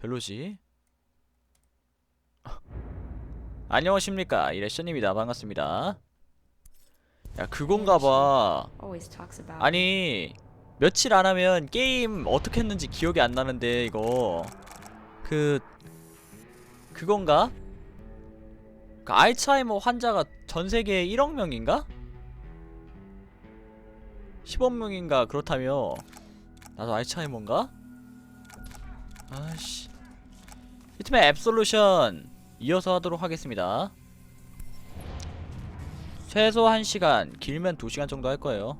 별로지. 안녕하십니까 이레션입니다 반갑습니다. 야 그건가봐. 아니 며칠 안 하면 게임 어떻게 했는지 기억이 안 나는데 이거 그 그건가? 그 알츠하이머 환자가 전 세계에 1억 명인가? 10억 명인가 그렇다며 나도 알츠하이머인가? 아씨 히트맨 앱솔루션 이어서 하도록 하겠습니다 최소 1시간 길면 2시간 정도 할 거예요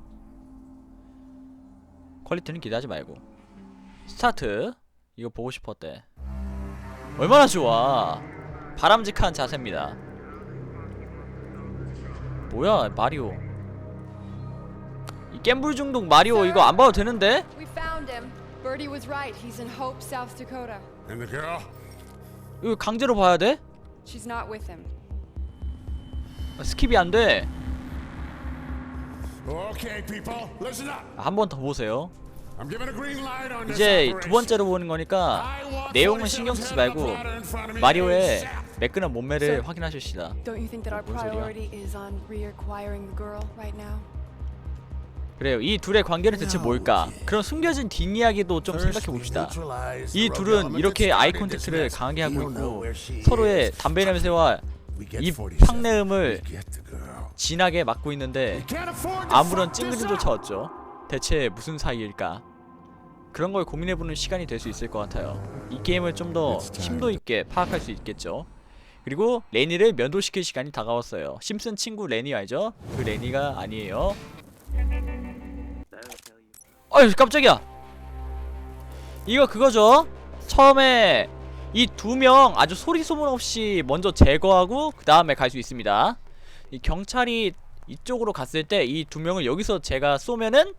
퀄리티는 기대하지 말고 스타트 이거 보고 싶었대 얼마나 좋아 바람직한 자세입니다 뭐야 마리오 이 겜불 중독 마리오 이거 안 봐도 되는데? We found him. Birdie was right. He's in Hope, South Dakota. And the girl? 이거 강제로 봐야 돼? She's not with him. 아, 스킵이 안 돼 Okay, people, listen up. 한 번 더 보세요 I'm giving a green light on this 이제 두 operation. 번째로 보는 거니까 내용은 47 신경 쓰지 말고 마리오의. 매끈한 몸매를. 확인하십시다 Don't you think that our 뭔 소리야? priority is on reacquiring the girl right now? 그래요. 이 둘의 관계는 대체 뭘까? 그런 숨겨진 뒷이야기도 좀 생각해 봅시다. 이 둘은 이렇게 아이 컨택트를 강하게 하고 있고 서로의 담배 냄새와 입 향내음을 진하게 맡고 있는데 아무런 찡그림조차 없죠. 대체 무슨 사이일까? 그런 걸 고민해보는 시간이 될 수 있을 것 같아요. 이 게임을 좀 더 심도 있게 파악할 수 있겠죠. 그리고 레니를 면도시킬 시간이 다가왔어요. 심슨 친구 레니 알죠? 그 레니가 아니에요 어휴 깜짝이야. 이거 그거죠. 처음에 이 두 명 아주 소리 소문 없이 먼저 제거하고 그 다음에 갈 수 있습니다. 이 경찰이 이쪽으로 갔을 때 이 두 명을 여기서 제가 쏘면은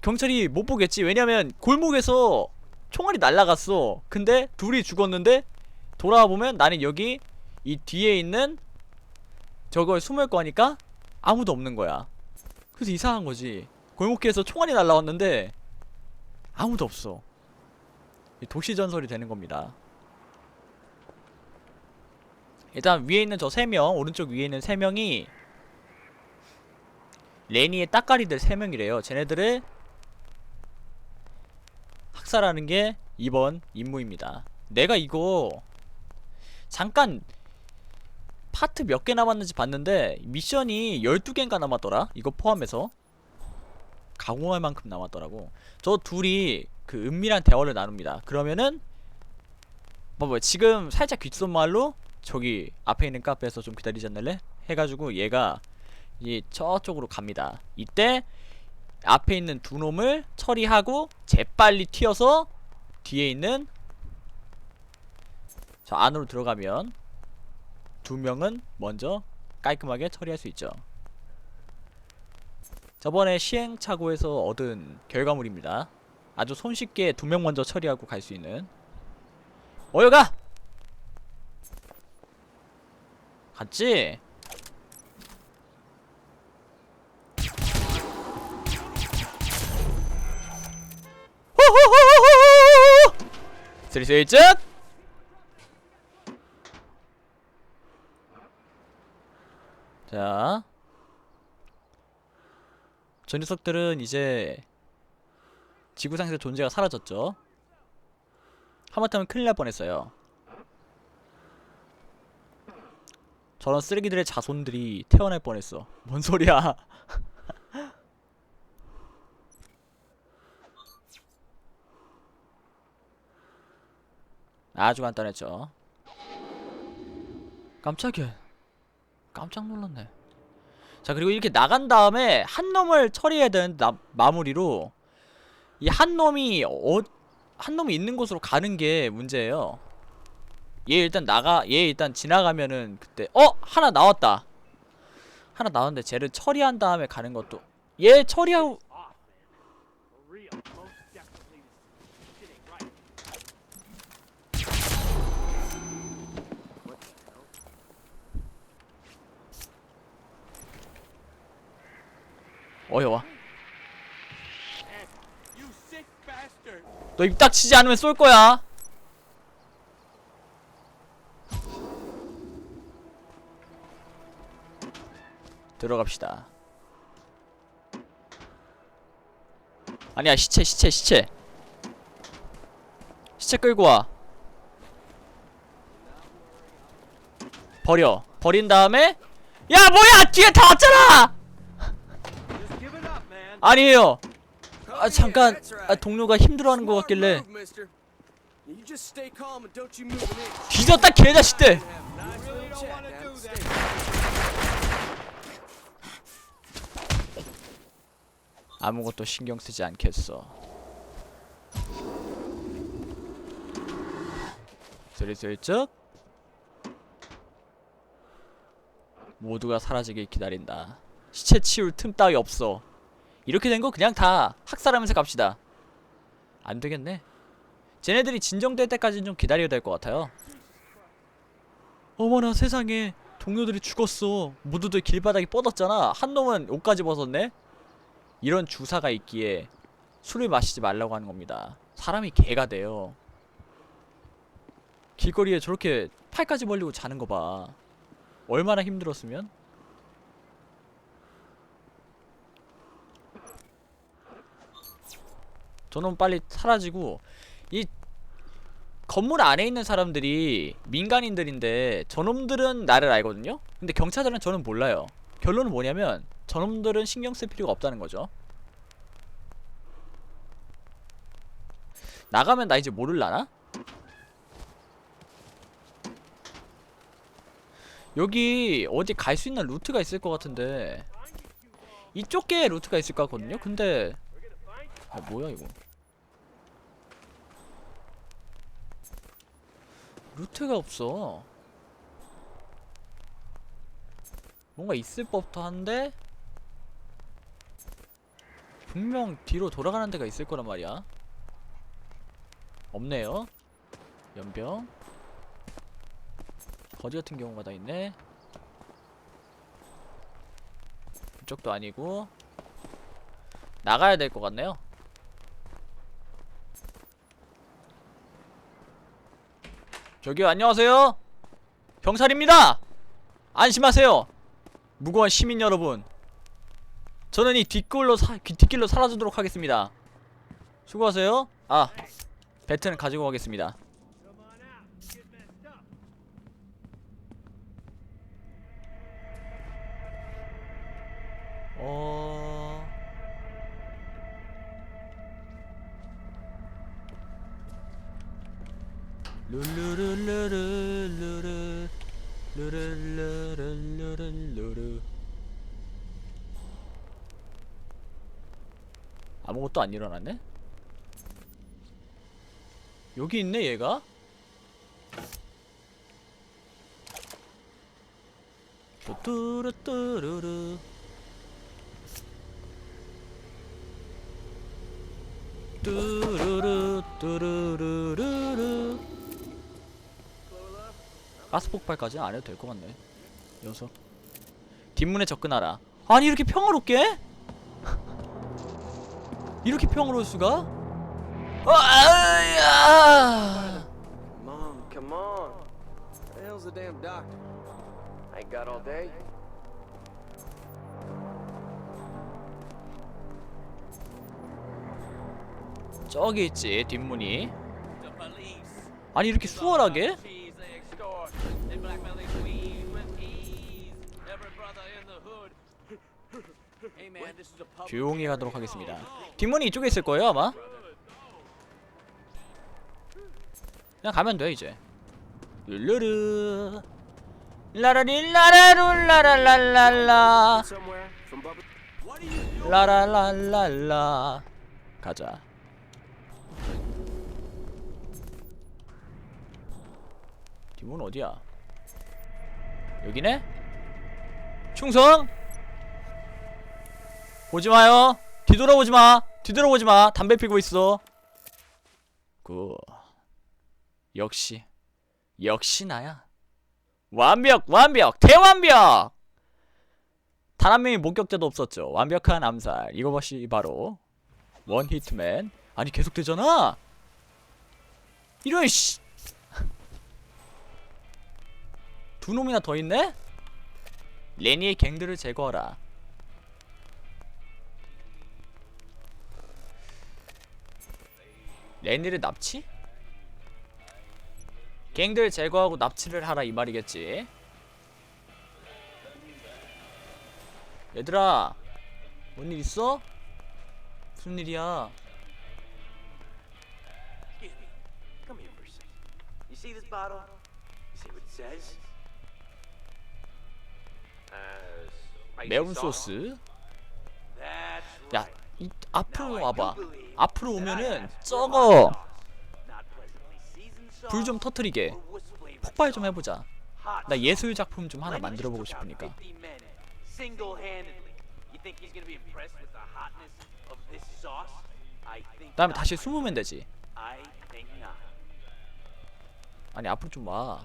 경찰이 못 보겠지. 왜냐면 골목에서 총알이 날라갔어. 근데 둘이 죽었는데 돌아와 보면 나는 여기 이 뒤에 있는 저걸 숨을 거니까 아무도 없는 거야 그래서 이상한 거지. 골목길에서 총알이 날라왔는데 아무도 없어. 이 도시 전설이 되는 겁니다. 일단 위에 있는 저 세 명 오른쪽 위에 있는 세 명이 레니의 따까리들 세 명이래요. 쟤네들을 학살하는 게 이번 임무입니다. 내가 이거 잠깐 파트 몇 개 남았는지 봤는데 미션이 12개인가 남았더라? 이거 포함해서. 가공할 만큼 남았더라고. 저 둘이 그 은밀한 대화를 나눕니다. 그러면은 뭐, 뭐 지금 살짝 귓속말로 저기 앞에 있는 카페에서 좀 기다리지 않을래? 해가지고 얘가 이 저쪽으로 갑니다. 이때 앞에 있는 두 놈을 처리하고 재빨리 튀어서 뒤에 있는 저 안으로 들어가면 두 명은 먼저 깔끔하게 처리할 수 있죠. 저번에 시행착오에서 얻은 결과물입니다. 아주 손쉽게 두 명 먼저 처리하고 갈 수 있는 어여가! 갔지? 호호호호호호! 슬슬 즉! 자. 저 녀석들은 이제 지구상에서 존재가 사라졌죠. 하마터면 큰일 날 뻔했어요. 저런 쓰레기들의 자손들이 태어날 뻔했어. 뭔 소리야? 아주 간단했죠. 깜짝이야. 깜짝 놀랐네. 자 그리고 이렇게 나간 다음에 한 놈을 처리해야 되는 나, 마무리로 이 한 놈이 어, 한 놈이 있는 곳으로 가는 게 문제예요. 얘 일단 나가 얘 일단 지나가면은 그때 어 하나 나왔다. 하나 나왔는데 쟤를 처리한 다음에 가는 것도 얘 처리하고 어여와! 너 입 닥치지 않으면 쏠 거야. 들어갑시다. 아니야 시체 시체 시체 시체 끌고 와 버려 버린 다음에 야 뭐야 뒤에 다 왔잖아 아니에요. 아 잠깐. 아, 동료가 힘들어하는 것 같길래. 뒤졌다 개자식들. 아무것도 신경 쓰지 않겠어. 슬슬쩍 모두가 사라지길 기다린다. 시체 치울 틈 따위 없어 이렇게 된 거 그냥 다 학살하면서 갑시다. 안 되겠네. 쟤네들이 진정될 때까지는 좀 기다려야 될 것 같아요. 어머나 세상에. 동료들이 죽었어. 모두들 길바닥에 뻗었잖아. 한 놈은 옷까지 벗었네. 이런 주사가 있기에 술을 마시지 말라고 하는 겁니다. 사람이 개가 돼요. 길거리에 저렇게 팔까지 벌리고 자는 거 봐. 얼마나 힘들었으면 저놈 빨리 사라지고 이 건물 안에 있는 사람들이 민간인들인데 저놈들은 나를 알거든요 근데 경찰들은 저는 몰라요 결론은 뭐냐면 저놈들은 신경 쓸 필요가 없다는 거죠 나가면 나 이제 모를라나? 여기 어디 갈 수 있는 루트가 있을 것 같은데 이쪽 에 루트가 있을 것 같거든요? 근데 아 뭐야 이거? 루트가 없어. 뭔가 있을 법도 한데 분명 뒤로 돌아가는 데가 있을 거란 말이야. 없네요. 연병. 거지 같은 경우가 다 있네. 이쪽도 아니고 나가야 될 것 같네요 저기요 안녕하세요. 경찰입니다. 안심하세요. 무고한 시민 여러분. 저는 이 뒷길로 사, 귀- 뒷길로 사라지도록 하겠습니다. 수고하세요. 아 배트는 가지고 가겠습니다. 어... 룰루루루루루루 루루루루루루루 아무것도 안 일어났네? 여기 있네 얘가? 뚜루뚜루루 뚜루루 뚜루루루루 가스 폭발까지 안 해도 될 것 같네 녀석 뒷문에 접근하라 아니 이렇게 평화롭게? 이렇게 평화로울 수가? 어, 아야! Mom, come on. The hell's the damn doctor? I ain't got all day. 저기 있지 뒷문이 아니 이렇게 수월하게? 조용히 가도록 하겠습니다. 뒷문이 이쪽에 있을 거예요 아마. 그냥 가면 돼 이제. from Bubba. 라라랄랄라. 가자. 뒷문 어디야? 여기네? 충성 보지마요 뒤돌아보지마 뒤돌아보지마 담배 피고 있어 굿 역시 역시 나야 완벽 완벽 대완벽 단 한 명의 목격자도 없었죠. 완벽한 암살. 이것이 바로 원 히트맨. 아니 계속되잖아. 이런 씨. 두 놈이나 더 있네? 레니의 갱들을 제거하라. 레니를 납치? 갱들 제거하고 납치를 하라 이 말이겠지. 얘들아, 뭔 일 있어? 무슨 일이야? Uh, 매운. 소스. 야. 이, 앞으로 와봐. 앞으로 오면은 저거 불 좀 터트리게 폭발 좀. 해보자. 나. 예술 작품 좀 하나 만들어 보고 싶으니까. 50 men single-handedly. You think he's gonna be impressed with the hotness of this sauce? I think 그다음에 not, 다시 숨으면 되지. 아니 앞으로 좀 와.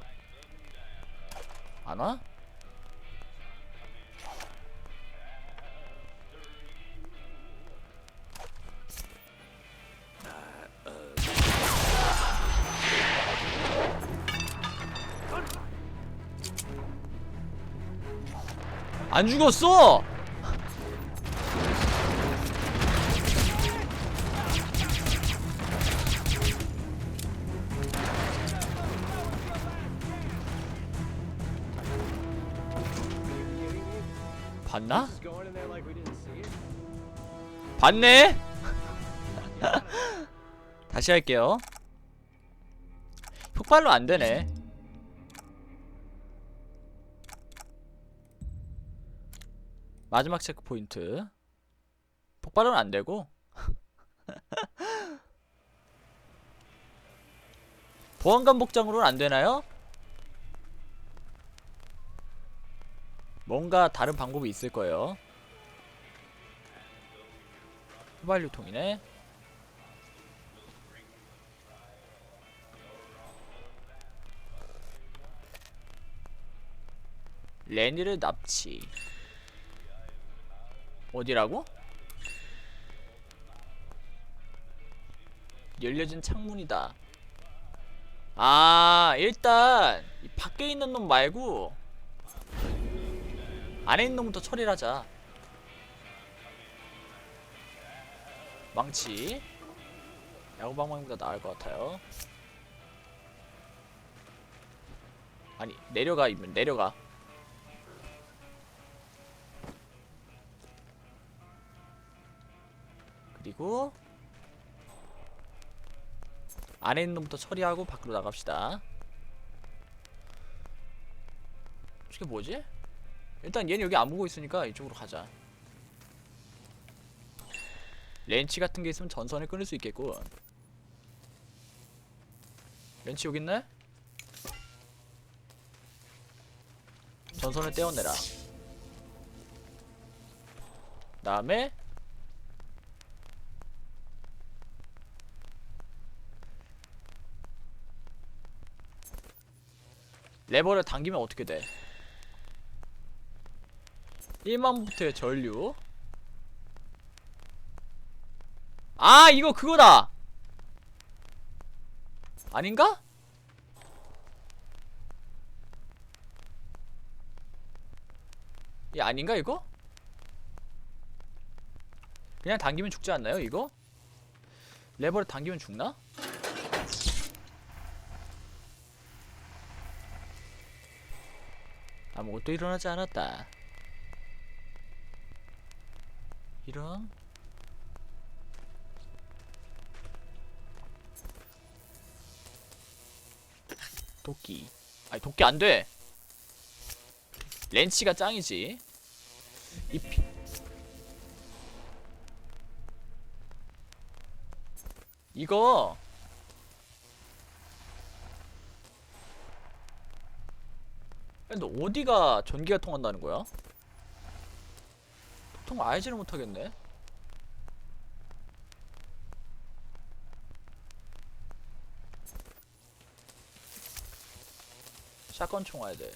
안 와? 안 죽었어! 봤나? 봤네? 다시 할게요. 폭발로 안 되네. 마지막 체크 포인트. 폭발은 안 되고. 보안관 복장으로는 안 되나요? 뭔가 다른 방법이 있을 거예요. 휘발유통이네. 레니를 납치. 어디라고? 열려진 창문이다. 아, 일단 이 밖에 있는 놈 말고 안에 있는 놈부터 처리를 하자. 망치 야구방망이보다 나을 것 같아요 아니 내려가 이면 내려가 그리고 안에 있는 놈부터 처리하고 밖으로 나갑시다 이게 뭐지? 일단 얘는 여기 안 보고 있으니까 이쪽으로 가자 렌치 같은 게 있으면 전선을 끊을 수 있겠군. 렌치 여기 있네? 전선을 떼어내라. 다음에 레버를 당기면 어떻게 돼? 1만부터의 전류 아 이거 그거다 아닌가? 이 아닌가 이거? 그냥 당기면 죽지 않나요 이거? 레버를 당기면 죽나? 아무것도 일어나지 않았다. 이런? 도끼. 아니 도끼 안 돼. 렌치가 짱이지. 이 피... 이거 근데 어디가 전기가 통한다는 거야? 도통 알지를 못하겠네 샷건 총 와야 돼.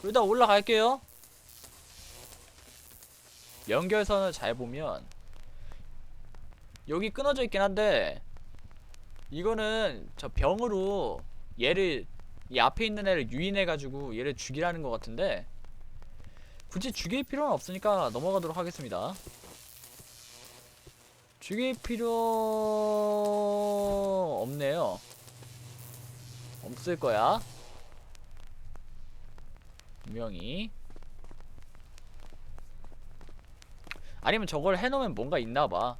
그러다 올라갈게요. 연결선을 잘 보면 여기 끊어져 있긴 한데 이거는 저 병으로 얘를 이 앞에 있는 애를 유인해 가지고 얘를 죽이라는 것 같은데 굳이 죽일 필요는 없으니까 넘어가도록 하겠습니다. 죽일 필요 없네요. 없을 거야. 분명히. 아니면 저걸 해놓으면 뭔가 있나봐.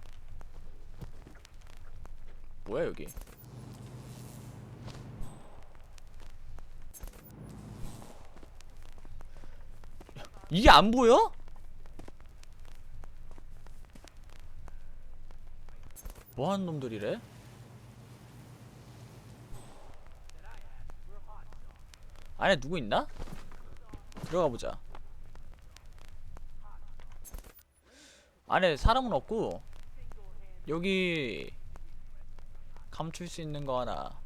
뭐야 여기? 이게 안 보여? 뭐하는 놈들이래? 안에 누구 있나? 들어가 보자. 안에 사람은 없고 여기 감출 수 있는 거 하나.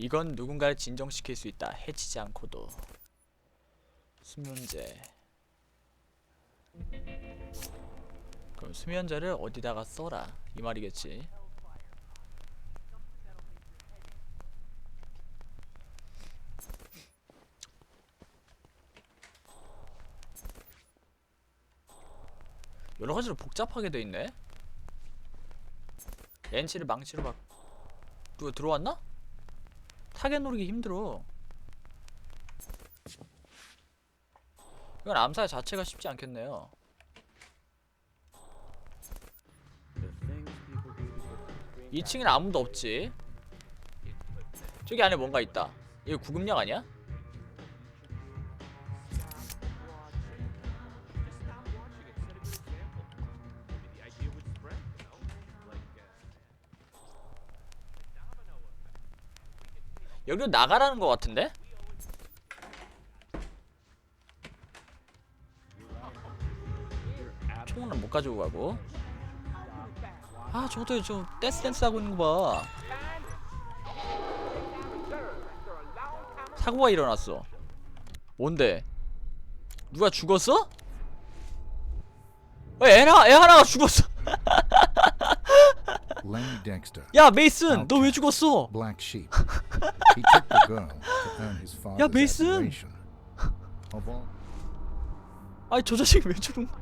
이건 누군가를 진정시킬 수 있다. 해치지 않고도. 수면제. 그럼 수면제를 어디다가 써라. 이 말이겠지. 여러 가지로 복잡하게 돼 있네. 렌치를 망치로 막 누가 들어왔나? 타겟 노리기 힘들어. 이건 암살 자체가 쉽지 않겠네요. 2층엔 아무도 없지. 저기 안에 뭔가 있다. 이거 구급약 아니야? 여기로 나가라는 것 같은데? 총은 못 가지고 가고. 아 저것도 저 댄스 댄스 하고 있는 거 봐. 사고가 일어났어. 뭔데? 누가 죽었어? 어, 애, 하나, 애 하나가 죽었어. 야 메이슨 너 왜 죽었어 Of all 아니 저 자식 왜 죽은 거야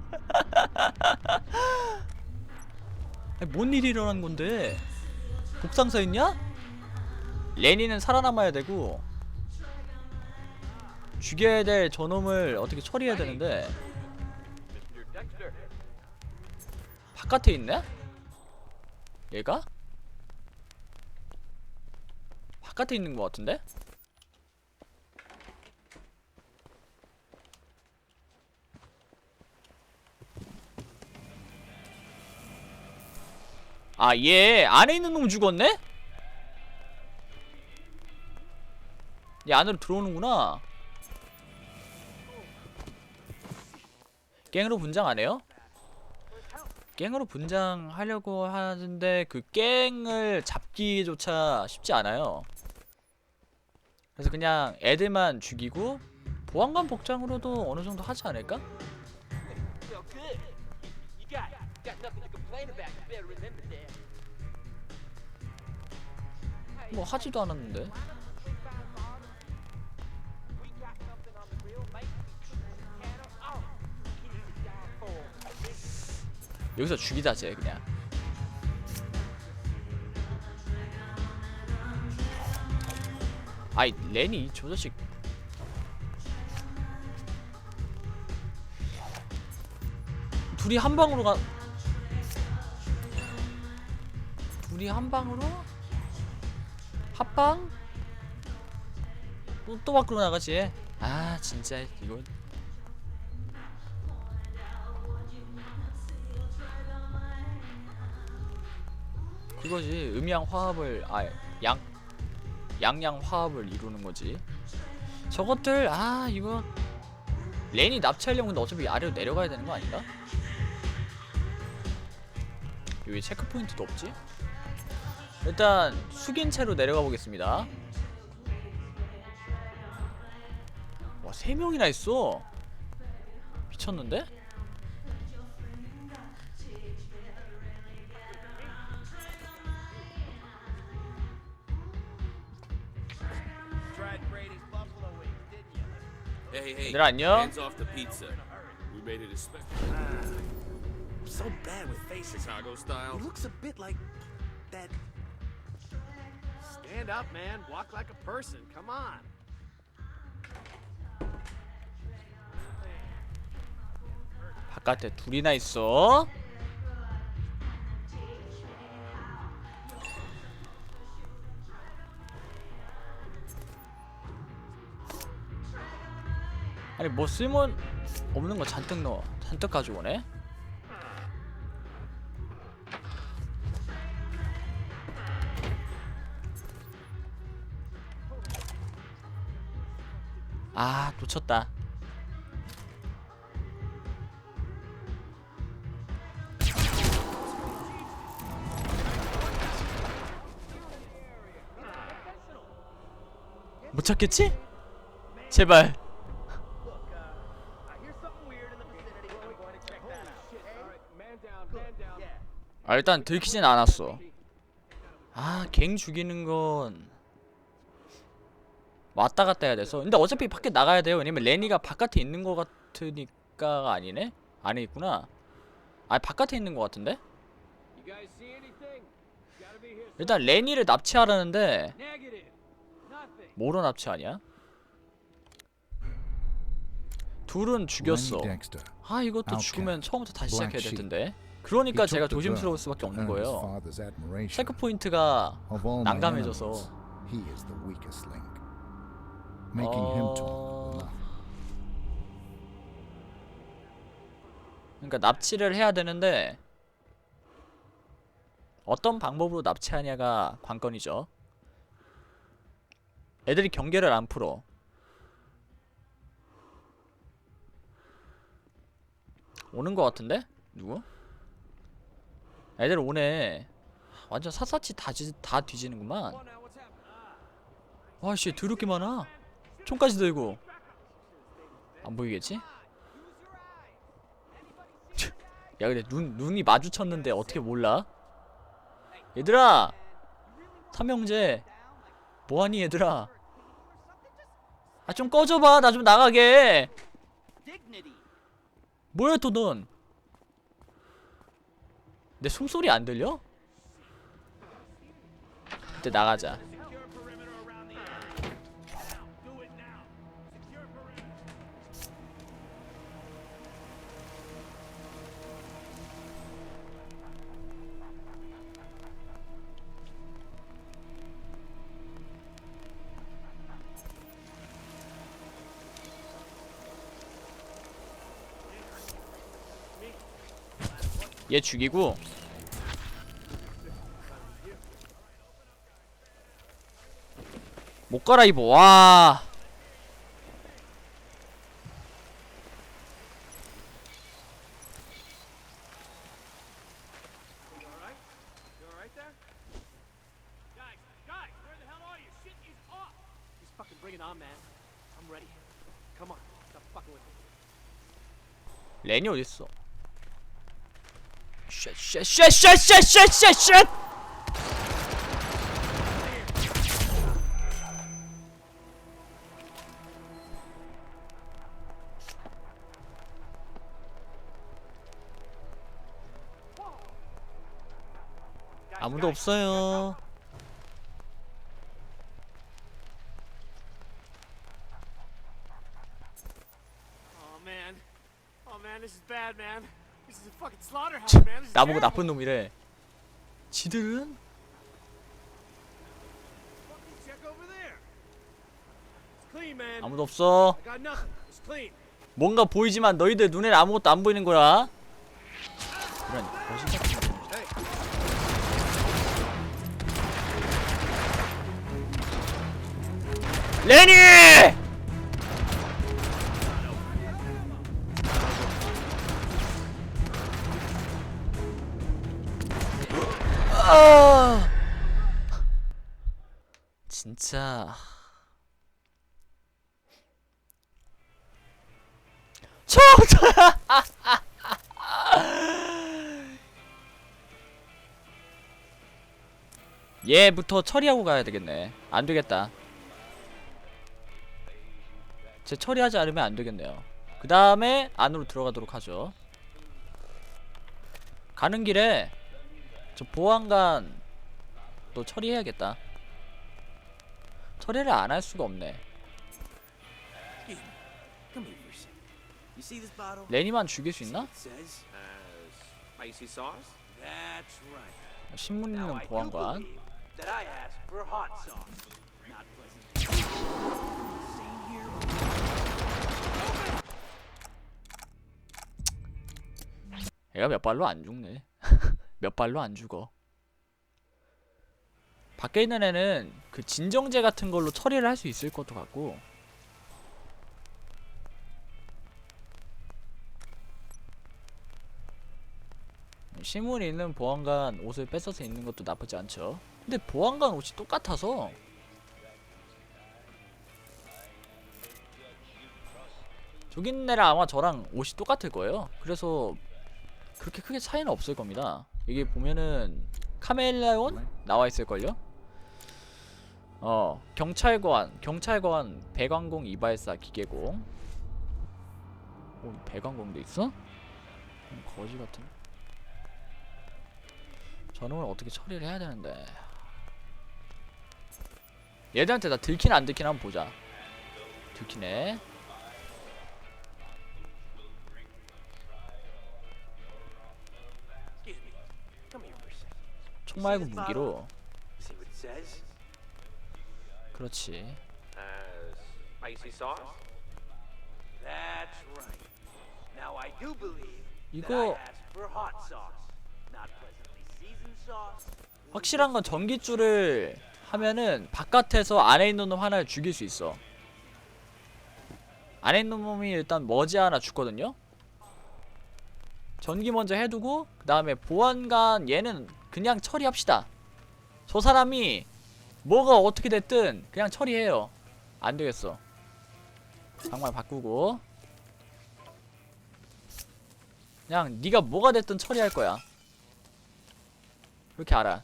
아니 뭔 일이 일어난 건데 복상사였냐? 레니는 살아남아야 되고 죽여야 될 저놈을 어떻게 처리해야 되는데. 바깥에 있네? 얘가? 바깥에 있는 것 같은데? 아, 얘 안에 있는 놈 죽었네? 얘 안으로 들어오는구나. 갱으로 분장 안 해요? 갱으로 분장하려고 하는데 그 갱을 잡기조차 쉽지 않아요. 그래서 그냥 애들만 죽이고 보안관 복장으로도 어느 정도 하지 않을까? 뭐 하지도 않았는데. Oh. 여기서 죽이자 쟤 그냥. 아이 레니 저 자식. 둘이 한 방으로 가. 둘이 한 방으로? 합방? 또, 또 밖으로 나가지. 아 진짜 이거 그거지 음양 화합을 아 양 양양 화합을 이루는 거지 저것들 아 이거 렌이 납치하려면 어차피 아래로 내려가야 되는 거 아닌가? 여기 체크 포인트도 없지? 일단 숙인 채로 내려가 보겠습니다 와 3명이나 있어 미쳤는데? Hey, hey, 얘들아 안녕 hands off the pizza. We made it especially so bad with faces. Chicago style. He looks a bit like that. Stand up, man. Walk like a person. Come on. 바깥에 둘이나 있어 아니 뭐 쓸모 없는 거 잔뜩 넣어. 잔뜩 가지고 오네. 아 놓쳤다. 못 찾겠지? 제발 I hear something weird in the vicinity. I'm going to check that out. Shit. All right, man down, man down. Yeah. 아 일단 들키진 않았어 아 갱 죽이는 건 왔다 갔다 해야 돼서 근데 어차피 밖에 나가야 돼요 왜냐면 레니가 바깥에 있는 거 같으니까가 아니네? 안에 있구나 아 바깥에 있는 거 같은데? 일단 레니를 납치하라는데. 뭐로 납치하냐? 둘은 죽였어. 아 이것도 죽으면 처음부터 다시 시작해야 될. 텐데 그러니까 제가 조심스러울 수밖에 없는 거예요. 체크 포인트가 난감해져서 어... 그러니까 납치를 해야 되는데 어떤 방법으로 납치하냐가 관건이죠. 애들이 경계를 안 풀어. 오는 것 같은데? 누구? 애들 오네. 완전 샅샅이 다, 뒤, 다 뒤지는구만. 와씨 더럽게 많아. 총까지 들고. 안 보이겠지? 야 근데 눈 눈이 마주쳤는데 어떻게 몰라? 얘들아 삼형제 뭐하니 얘들아 아 좀 꺼져봐 나 좀 나가게. 뭐야 또넌 내 숨소리 안 들려? 이제 나가자 얘 죽이고 못 갈아입어 와. 레니 어딨어 쉣쉣쉣쉣쉣쉣쉣 아무도 없어요 Oh man. Oh man, this is bad, man. 나보고. 나쁜 놈이래 지들은. 아무도 없어. 뭔가 보이지만 너희들 눈에 아무것도 안 보이는 거야. 이런 거짓 같은 거. 레니! 아! 진짜 쳐! 경찰 얘부터 처리하고 가야 되겠네 안 되겠다 제 처리하지 않으면 안 되겠네요 그 다음에 안으로 들어가도록 하죠 가는 길에 저 보안관 또 처리해야겠다 처리를 안 할 수가 없네? 레니만 죽일 수 있나? Uh. 신문 있는 보안관. 얘가 몇 발로 안 죽네 몇 발로 안 죽어. 밖에 있는 애는 그 진정제 같은 걸로 처리를 할 수 있을 것도 같고. 신문 있는 보안관 옷을 뺏어서 입는 것도 나쁘지 않죠. 근데 보안관 옷이 똑같아서. 저기 있는 애랑 아마 저랑 옷이 똑같을 거예요. 그래서 그렇게 크게 차이는 없을 겁니다. 이게 보면은 카멜레온 나와 있을걸요? 어 경찰관 경찰관 배관공 이발사 기계공 어 배관공도 있어? 음, 거지 같은. 저놈을 어떻게 처리를 해야 되는데. 얘들한테 나 들키나 안 들키나 한번 보자. 들키네 총 말고 무기로? 그렇지 Uh, 이거. 확실한 건 전기줄을 하면은 바깥에서 안에 있는 놈 하나를 죽일 수 있어. 안에 있는 놈이 일단 머지 하나 죽거든요. 전기 먼저 해두고 그 다음에 보안관 얘는 그냥 처리합시다. 저 사람이 뭐가 어떻게 됐든 그냥 처리해요. 안 되겠어. 장말 바꾸고 그냥 네가 뭐가 됐든 처리할 거야. 그렇게 알아.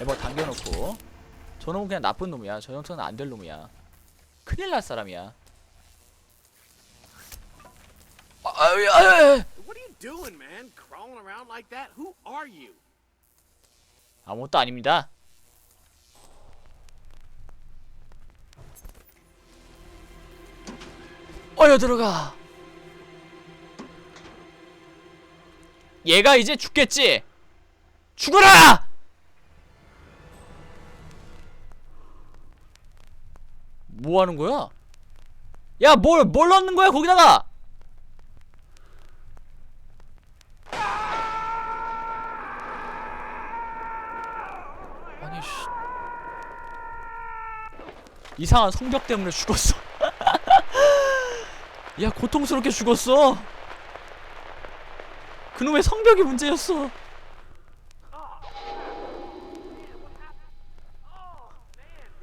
에버 당겨놓고 저놈은 그냥 나쁜 놈이야 저 정도는 안 될 놈이야 큰일 날 사람이야 아, 아유, 아유, What are you doing, man? Crawling around like that? Who are you? 아무것도 아닙니다 어여 들어가 얘가 이제 죽겠지 죽어라 뭐 하는 거야 야 뭘 뭘 넣는 거야 거기다가 아니 씨 이상한 성벽 때문에 죽었어. 야 고통스럽게 죽었어. 그놈의 성벽이 문제였어.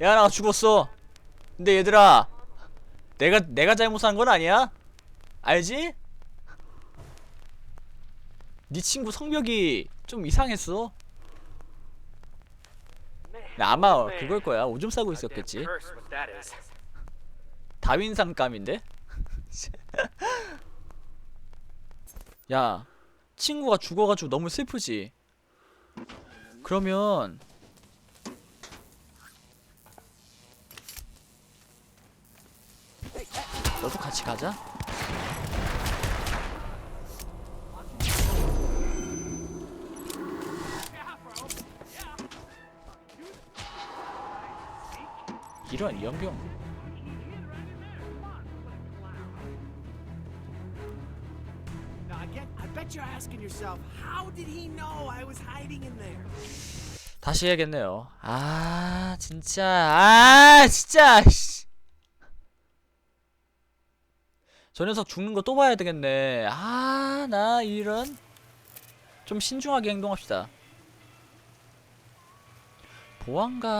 야 나 죽었어. 근데 얘들아 내가 내가 잘못한 건 아니야? 알지? 네 친구 성벽이 좀 이상했어 아마 그걸 거야. 오줌 싸고 있었겠지. What that is. 다윈상감인데? 야 친구가 죽어가지고 너무 슬프지? 그러면 너도 같이 가자 in there? 다시 해야겠네요. 아, 진짜. 아, 진짜. 씨. 저 녀석 죽는 거 또 봐야 되겠네. 아, 나 이런. 좀 신중하게 행동합시다. 보안관